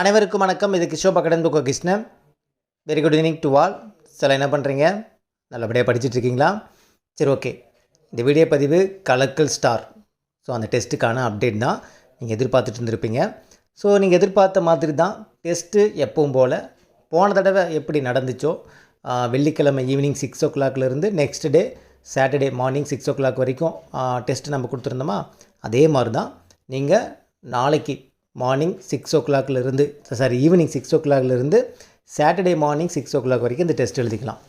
அனைவருக்கும் வணக்கம். இது கிஷோபா கடன் புக்கோ Krishnan. Very good evening to all சில என்ன பண்ணுறீங்க நல்லபடியாக படிச்சுட்ருக்கீங்களா? சரி ஓகே இந்த வீடியோ பதிவு கலக்கல் ஸ்டார். ஸோ அந்த டெஸ்ட்டுக்கான அப்டேட் தான் நீங்கள் எதிர்பார்த்துட்டு இருந்திருப்பீங்க. ஸோ நீங்கள் எதிர்பார்த்த மாதிரி தான் டெஸ்ட்டு எப்பவும் போல் போன தடவை எப்படி நடந்துச்சோ வெள்ளிக்கிழமை ஈவினிங் சிக்ஸ் ஓ கிளாக்லேருந்து next day Saturday morning six o'clock வரைக்கும் டெஸ்ட்டு நம்ம கொடுத்துருந்தோமா? அதே மாதிரி தான் நீங்கள் நாளைக்கு மார்னிங் சிக்ஸ் ஓ கிளாக்லேருந்து சாரி ஈவினிங் சிக்ஸ் ஓ கிளாக்லேருந்து Saturday morning six o'clock வரைக்கும் இந்த டெஸ்ட் எழுதிக்கலாம்.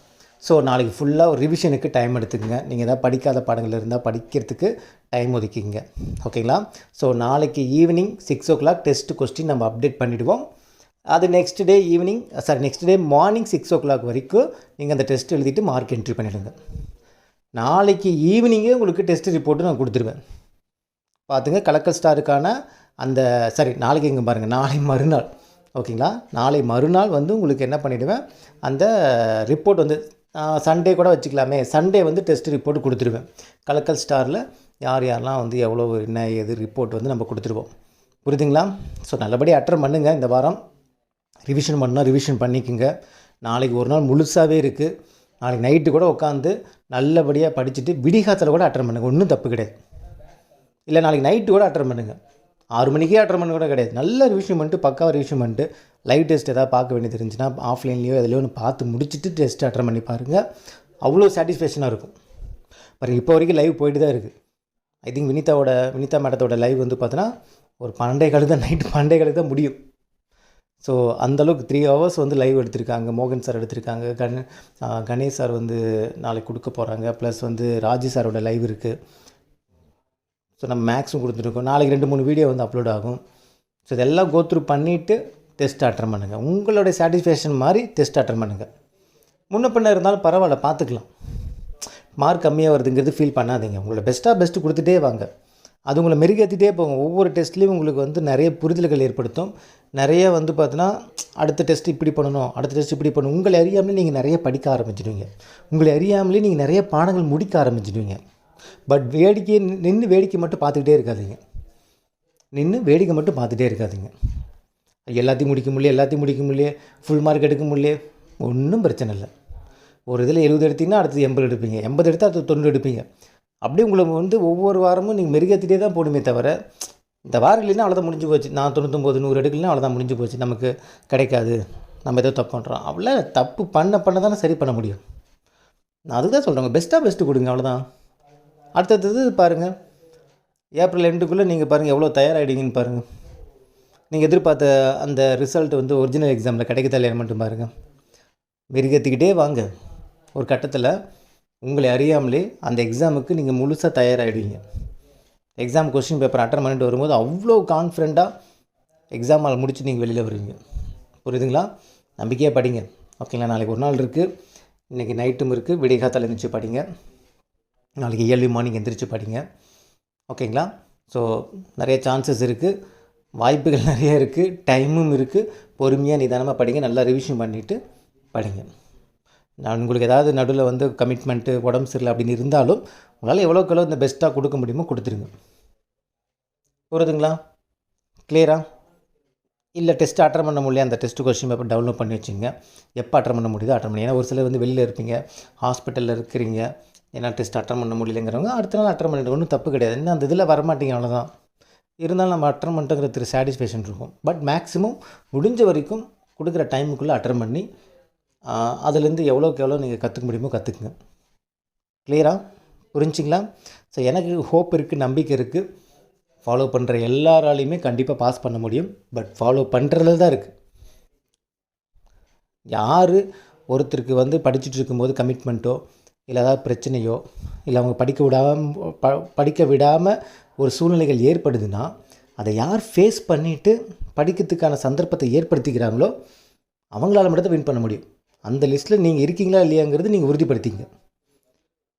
ஸோ நாளைக்கு ஃபுல்லாக ஒரு ரிவிஷனுக்கு டைம் எடுத்துக்கங்க. நீங்கள் எதாவது படிக்காத பாடங்கள் இருந்தால் படிக்கிறதுக்கு டைம் ஒதுக்கிங்க ஓகேங்களா ஸோ நாளைக்கு evening six o'clock test question நம்ம அப்டேட் பண்ணிவிடுவோம் அது next day evening sorry next day morning six o'clock வரைக்கும் நீங்கள் அந்த டெஸ்ட் எழுதிட்டு மார்க் என்ட்ரி பண்ணிவிடுங்க நாளைக்கு ஈவினிங்கே உங்களுக்கு டெஸ்ட் ரிப்போர்ட்டு நான் கொடுத்துருவேன். பார்த்துங்க கலக்கல் ஸ்டாருக்கான அந்த சரி நாளைக்கு இங்கே பாருங்கள் நாளை மறுநாள். ஓகேங்களா? நாளை மறுநாள் வந்து உங்களுக்கு என்ன பண்ணிவிடுவேன் அந்த ரிப்போர்ட் வந்து சண்டே கூட வச்சுக்கலாமே. சண்டே வந்து டெஸ்ட் ரிப்போர்ட் கொடுத்துருவேன். கலக்கல் ஸ்டாரில் யார் யாரெல்லாம் வந்து எவ்வளோ என்ன ஏது ரிப்போர்ட் வந்து நம்ம கொடுத்துருவோம். புரியுதுங்களா? ஸோ நல்லபடியாக அட்டன் பண்ணுங்கள் இந்த வாரம். ரிவிஷன் பண்ணால் ரிவிஷன் பண்ணிக்கோங்க. நாளைக்கு ஒரு நாள் முழுசாகவே இருக்குது நாளைக்கு நைட்டு கூட உட்காந்து நல்லபடியாக படிச்சுட்டு விடிகாத்தில் கூட அட்டன் பண்ணுங்கள் ஒன்றும் தப்பு கிடையாது. இல்லை நாளைக்கு நைட்டு கூட அட்டன் பண்ணுங்கள் ஆறு மணிக்கே அட்டன் பண்ண கூட கிடையாது. நல்ல ரிவிஷன் பண்ணிட்டு பக்காவாக ரிவிஷன் பண்ணிட்டு லைவ் டெஸ்ட் எதாவது பார்க்க வேண்டியது இருந்துச்சுன்னா ஆஃப்லைன்லேயோ எதுலையோ ஒன்று பார்த்து முடிச்சுட்டு டெஸ்ட் அட்டன் பண்ணி பாருங்கள் அவ்வளோ சாட்டிஸ்ஃபேக்ஷனாக இருக்கும். பாருங்கள் இப்போ வரைக்கும் லைவ் போயிட்டு தான் இருக்குது ஐ திங்க் வினிதாவோட வினிதா மேடத்தோட லைவ் வந்து பார்த்தோன்னா ஒரு பன்னெண்டே காலுக்கு தான் நைட்டு பன்னெண்டே காலுக்கு தான் முடியும். ஸோ அந்தளவுக்கு த்ரீ ஹவர்ஸ் வந்து லைவ் எடுத்திருக்காங்க. மோகன் சார் எடுத்திருக்காங்க. கண் கணேஷ் சார் வந்து நாளைக்கு கொடுக்க போகிறாங்க ப்ளஸ் வந்து ராஜி சாரோட லைவ் இருக்குது ஸோ நம்ம மேக்ஸும் கொடுத்துருக்கோம். நாளைக்கு ரெண்டு மூணு வீடியோ வந்து அப்லோட் ஆகும். ஸோ இதெல்லாம் கோத்ரூ பண்ணிவிட்டு டெஸ்ட் அட்டன் பண்ணுங்கள் உங்களுடைய சாட்டிஸ்ஃபேக்ஷன் மாதிரி டெஸ்ட் அட்டன் பண்ணுங்கள் முன்ன பின்ன இருந்தாலும் பரவாயில்ல பார்த்துக்கலாம். மார்க் கம்மியாக வருதுங்கிறது ஃபீல் பண்ணாதீங்க. உங்களோட பெஸ்ட்டாக பெஸ்ட்டு கொடுத்துட்டே வாங்க. அது உங்களை மெருகேற்றிட்டே போங்க ஒவ்வொரு டெஸ்ட்லேயும் உங்களுக்கு வந்து நிறைய புரிதல்கள் ஏற்படுத்தும். நிறைய வந்து பார்த்தீங்கன்னா அடுத்த டெஸ்ட் இப்படி பண்ணணும் அடுத்த டெஸ்ட் இப்படி பண்ணணும். உங்களை அறியாமலே நீங்கள் நிறைய படிக்க ஆரம்பிச்சிடுவீங்க. உங்களை அறியாமலே நீங்கள் நிறைய பாடங்கள் முடிக்க ஆரம்பிச்சிடுவீங்க. பட் வேடிக்கையை நின்று வேடிக்கை மட்டும் பார்த்துக்கிட்டே இருக்காதிங்க. நின்று வேடிக்கை மட்டும் பார்த்துட்டே இருக்காதிங்க. எல்லாத்தையும் முடிக்க முடியல எல்லாத்தையும் முடிக்க முடியல ஃபுல் மார்க் எடுக்க முடியல ஒன்றும் பிரச்சனை இல்லை. ஒரு இதில் எழுபது எடுத்தீங்கன்னா அடுத்தது எண்பது எடுப்பீங்க. எண்பது எடுத்தால் அடுத்து தொண்ணூறு எடுப்பீங்க. அப்படியே உங்களை வந்து ஒவ்வொரு வாரமும் நீங்கள் மெருகேற்றிட்டே தான் போடுமே தவிர இந்த வாரம் இல்லைன்னா அவ்வளோதான் முடிஞ்சு போச்சு. நான் தொண்ணூத்தொம்பது நூறு எடுக்கலன்னா அவ்வளோதான் முடிஞ்சு போச்சு. நமக்கு கிடைக்காது. நம்ம ஏதோ தப்பு பண்ணுறோம் அவ்வளோ தப்பு பண்ண பண்ண தானே சரி பண்ண முடியும். நான் அதுக்கு தான் சொல்கிறேன் பெஸ்ட்டாக பெஸ்ட்டு கொடுங்க. அவ்வளோதான் அடுத்தது பாருங்கள் ஏப்ரல் எண்டுக்குள்ளே நீங்கள் பாருங்கள் எவ்வளோ தயாராகிடுங்கன்னு பாருங்கள் நீங்கள் எதிர்பார்த்த அந்த ரிசல்ட் வந்து ஒரிஜினல் எக்ஸாமில் கிடைக்குதா இல்லையா மட்டும் பாருங்கள் மெருகத்துக்கிட்டே வாங்க. ஒரு கட்டத்தில் உங்களை அறியாமலே அந்த எக்ஸாமுக்கு நீங்கள் முழுசாக தயாராகிடுவீங்க எக்ஸாம் கொஸ்டின் பேப்பர் அட்டன் பண்ணிட்டு வரும்போது அவ்வளோ கான்ஃபிடண்ட்டாக எக்ஸாம் ஆள் முடிச்சு நீங்கள் வெளியில் வருவீங்க. புரியுதுங்களா? நம்பிக்கையாக படிங்க. ஓகேங்களா? நாளைக்கு ஒரு நாள் இருக்குது இன்றைக்கி நைட்டும் இருக்குது விடிகாத்தால் இருந்துச்சு படிங்க. நாளைக்கு ஏர்லி மார்னிங் எந்திரிச்சு படிங்க. ஓகேங்களா? ஸோ நிறைய சான்சஸ் இருக்குது வாய்ப்புகள் நிறைய இருக்குது டைமும் இருக்குது பொறுமையாக நிதானமாக படிங்க. நல்லா ரிவிஷன் பண்ணிவிட்டு படிங்க. நான் உங்களுக்கு ஏதாவது நடுவில் வந்து கமிட்மெண்ட்டு உடம்பு சரியில்லை அப்படின்னு இருந்தாலும் உங்களால் எவ்வளோக்கு எவ்வளோ இந்த பெஸ்ட்டாக கொடுக்க முடியுமோ கொடுத்துருங்க. புரியுதுங்களா? கிளியரா இல்லை டெஸ்ட் அட்டன் பண்ண முடியல அந்த டெஸ்ட் கொஸ்டின் பேப்பர் டவுன்லோட் பண்ணி வச்சுங்க எப்போ அட்டன் பண்ண முடியுதோ அட்டன் பண்ணி. ஏன்னா ஒரு சிலர் வந்து வெளியில் இருப்பீங்க. ஹாஸ்பிட்டலில் இருக்கிறீங்க. ஏன்னா டெஸ்ட் அட்டன் பண்ண முடியலங்கிறவங்க அடுத்த நாள் அட்டன் பண்ணிட்டு ஒன்றும் தப்பு கிடையாது. என்ன அந்த இதில் வரமாட்டீங்க அவ்வளோதான் இருந்தாலும் நம்ம அட்டன் பண்ணிட்டோங்கிற திரு சாட்டிஸ்ஃபேக்ஷன் இருக்கும். பட் மேக்ஸிமம் முடிஞ்ச வரைக்கும் கொடுக்குற டைமுக்குள்ளே அட்டன் பண்ணி அதுலேருந்து எவ்வளோக்கு எவ்வளோ நீங்கள் கற்றுக்க முடியுமோ கற்றுக்குங்க கிளியராக புரிஞ்சிங்களா? ஸோ எனக்கு ஹோப் இருக்குது நம்பிக்கை இருக்குது ஃபாலோ பண்ணுற எல்லாராலையுமே கண்டிப்பாக பாஸ் பண்ண முடியும். பட் ஃபாலோ பண்ணுறதுல தான் இருக்குது யார் ஒருத்தருக்கு வந்து படிச்சுட்டு இருக்கும்போது கமிட்மெண்ட்டோ இல்லை ஏதாவது பிரச்சனையோ இல்லை அவங்க படிக்க விடாமல் ப படிக்க விடாமல் ஒரு சூழ்நிலைகள் ஏற்படுதுன்னா அதை யார் ஃபேஸ் பண்ணிவிட்டு படிக்கிறதுக்கான சந்தர்ப்பத்தை ஏற்படுத்திக்கிறாங்களோ அவங்களால மட்டும் வின் பண்ண முடியும். அந்த லிஸ்ட்டில் நீங்கள் இருக்கீங்களா இல்லையாங்கிறது நீங்கள் உறுதிப்படுத்திங்க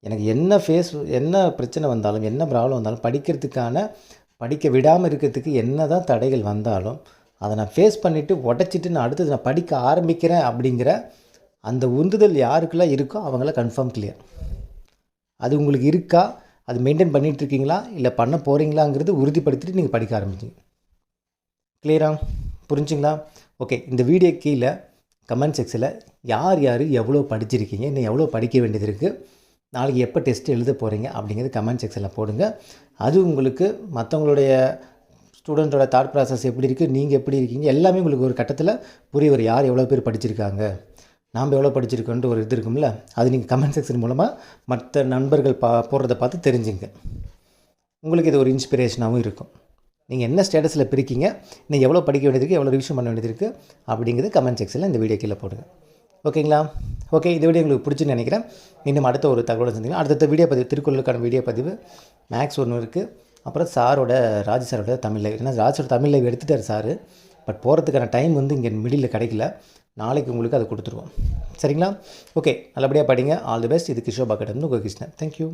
எனக்கு என்ன ஃபேஸ் என்ன பிரச்சனை வந்தாலும் என்ன ப்ராப்ளம் வந்தாலும் படிக்கிறதுக்கான படிக்க விடாமல் இருக்கிறதுக்கு என்ன தான் தடைகள் வந்தாலும் அதை நான் ஃபேஸ் பண்ணிவிட்டு உடச்சிட்டு நான் அடுத்தது நான் படிக்க ஆரம்பிக்கிறேன் அப்படிங்கிற அந்த உந்துதல் யாருக்கெல்லாம் இருக்கோ அவங்களாம் கன்ஃபார்ம் கிளியர் அது உங்களுக்கு இருக்கா? அது மெயின்டைன் பண்ணிட்டு இருக்கீங்களா இல்லை பண்ண போகிறீங்களாங்கிறது உறுதிப்படுத்திட்டு நீங்கள் படிக்க ஆரம்பிச்சிங்க கிளியரா புரிஞ்சுங்களா? ஓகே இந்த வீடியோ கீழே கமெண்ட் செக்ஷனில் யார் யார் எவ்வளோ படிச்சிருக்கீங்க? இன்னும் எவ்வளோ படிக்க வேண்டியது இருக்குது நாளைக்கு எப்போ டெஸ்ட் எழுத போகிறீங்க அப்படிங்கிறது கமெண்ட் செக்ஷனில் போடுங்க. அது உங்களுக்கு மற்றவங்களுடைய ஸ்டூடெண்ட்டோட தாட் ப்ராசஸ் எப்படி இருக்குது நீங்கள் எப்படி இருக்கீங்க? எல்லாமே உங்களுக்கு ஒரு கட்டத்தில் புரியவர் யார் எவ்வளோ பேர் படிச்சிருக்காங்க? நாம் எவ்வளோ படிச்சிருக்கோன்ற ஒரு இது இருக்கும்ல அது நீங்கள் கமெண்ட் செக்ஷன் மூலமாக மற்ற நண்பர்கள் பா போடுறத பார்த்து தெரிஞ்சுங்க. உங்களுக்கு இது ஒரு இன்ஸ்பிரேஷனாகவும் இருக்கும். நீங்கள் என்ன ஸ்டேட்டஸில் பிரிக்கீங்க நீங்கள் எவ்வளோ படிக்க வேண்டியது இருக்குது எவ்வளோ ரிவிஷன் பண்ண வேண்டியது இருக்குது அப்படிங்கிறது கமெண்ட் செக்ஷனில் இந்த வீடியோ கீழே போடுங்க. ஓகேங்களா ஓகே இந்த வீடியோ உங்களுக்கு பிடிச்சுன்னு நினைக்கிறேன். இன்னும் அடுத்த ஒரு தகவலை சந்திக்கலாம். அடுத்த வீடியோ பதிவு திருக்குறளுக்கான வீடியோ பதிவு மேக்ஸ் ஒன்று இருக்குது அப்புறம் சாரோட ராஜ் சாரோட தமிழ் லைவ் ஏன்னா ராஜோட தமிழ் லைவ் எடுத்துட்டார் சார். பட் போகிறதுக்கான டைம் வந்து இங்கே மிடில் கிடைக்கல. நாளைக்கு உங்களுக்கு அதை கொடுத்துருவோம். சரிங்களா? ஓகே நல்லபடியாக படிங்க. ஆல் தி பெஸ்ட் இது கிஷோபா கடந்து உங்கள் கிருஷ்ணன். தேங்க்யூ